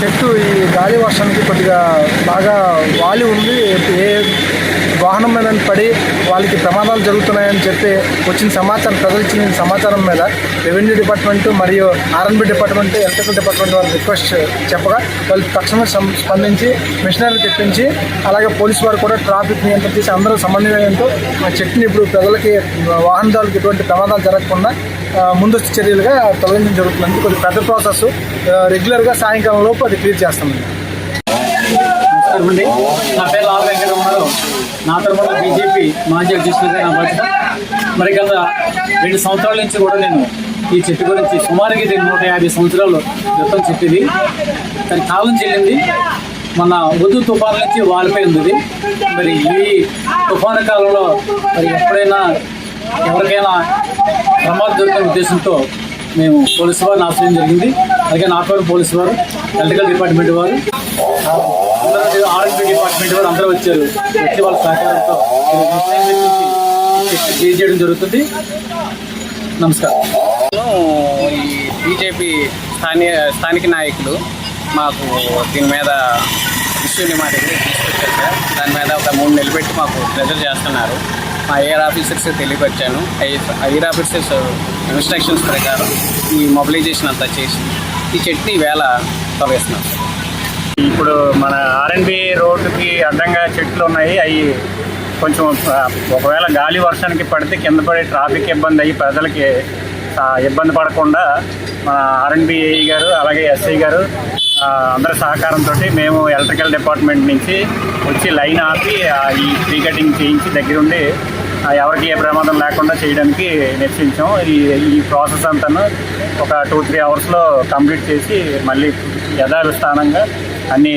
చెట్టు ఈ గాలి వర్షానికి కొద్దిగా బాగా వాలి ఉంది. ఏ వాహనం మీద పడి వాళ్ళకి ప్రమాదాలు జరుగుతున్నాయని చెప్పి వచ్చిన సమాచారం ప్రజలు ఇచ్చిన సమాచారం మీద రెవెన్యూ డిపార్ట్మెంట్ మరియు ఆర్ఎన్బి డిపార్ట్మెంట్ ఎలక్ట్రికల్ డిపార్ట్మెంట్ వారికి రిక్వెస్ట్ చెప్పగా వాళ్ళు తక్షణమే స్పందించి మిషనరీ తెప్పించి అలాగే పోలీసు వారు కూడా ట్రాఫిక్ నియంత్రణ చేసి అందరూ సమన్వయంతో ఆ చెట్టుని ఇప్పుడు ప్రజలకి వాహనదారులకు ఎటువంటి ప్రమాదాలు జరగకుండా ముందస్తు చర్యలుగా తొలగించడం జరుగుతుంది కొద్ది పెద్ద ప్రాసెస్ రెగ్యులర్గా సాయంకాలం లోపు అది క్లియర్ చేస్తామండి. అండి. నా పేరు లాల్ వెంకటరమణరావు నా తరఫున బీజేపీ మాజీ అధ్యక్షులుగా నా బాధ్యత మరి గత రెండు సంవత్సరాల నుంచి కూడా నేను ఈ చెట్టు గురించి సుమారుగా ఇది నూట యాభై సంవత్సరాలు క్రితం చెప్పింది దాని కాలం చెల్లింది. మన ఉద్దు తుఫాను నుంచి వాలిపోయింది మరి ఈ తుఫాను కాలంలో మరి ఎప్పుడైనా ఎవరికైనా ప్రమాదం జరిగిన ఉద్దేశంతో మేము పోలీసు వారిని ఆశ్రయం జరిగింది. అలాగే నాటవరం పోలీసు వారు ఎలక్ట్రికల్ డిపార్ట్మెంట్ వారు అందరూ ఆర్ఎంపీ డిపార్ట్మెంట్ వారు అందరూ వచ్చారు. వచ్చి వాళ్ళ సహకారంతో క్లియర్ చేయడం జరుగుతుంది. నమస్కారం. ఈ బీజేపీ స్థానిక స్థానిక నాయకులు మాకు దీని మీద ఇష్యూని మా దగ్గర తీసుకొచ్చారు సార్. దాని మీద ఒక మూడు నెలలు పెట్టి మాకు ప్రెజర్ చేస్తున్నారు. మా ఎయిర్ ఆఫీసర్స్ తెలియపరిచాను ఎయిర్ ఆఫీసర్స్ ఇన్స్ట్రక్షన్స్ ప్రకారం ఈ మొబిలైజేషన్ అంతా చేసి ఈ చట్నీ వేళ తొలగిస్తున్నాం ఇప్పుడు మన ఆర్ఎన్బి రోడ్డుకి అడ్డంగా చెట్లు ఉన్నాయి. అవి కొంచెం ఒకవేళ గాలి వర్షానికి పడితే కింద పడి ట్రాఫిక్ ఇబ్బంది అయ్యి ప్రజలకి ఇబ్బంది పడకుండా మన ఆర్ఎన్బిఐ గారు అలాగే ఎస్ఐ గారు అందరి సహకారంతో మేము ఎలక్ట్రికల్ డిపార్ట్మెంట్ నుంచి వచ్చి లైన్ ఆపి ఈ ప్రీ కటింగ్ చేయించి దగ్గరుండి ఎవరికి ఏ ప్రమాదం లేకుండా చేయడానికి నిశ్చయించాం ఈ ఈ ప్రాసెస్ అంతాను ఒక టూ త్రీ అవర్స్లో కంప్లీట్ చేసి మళ్ళీ యథాస్థానంగా అన్నీ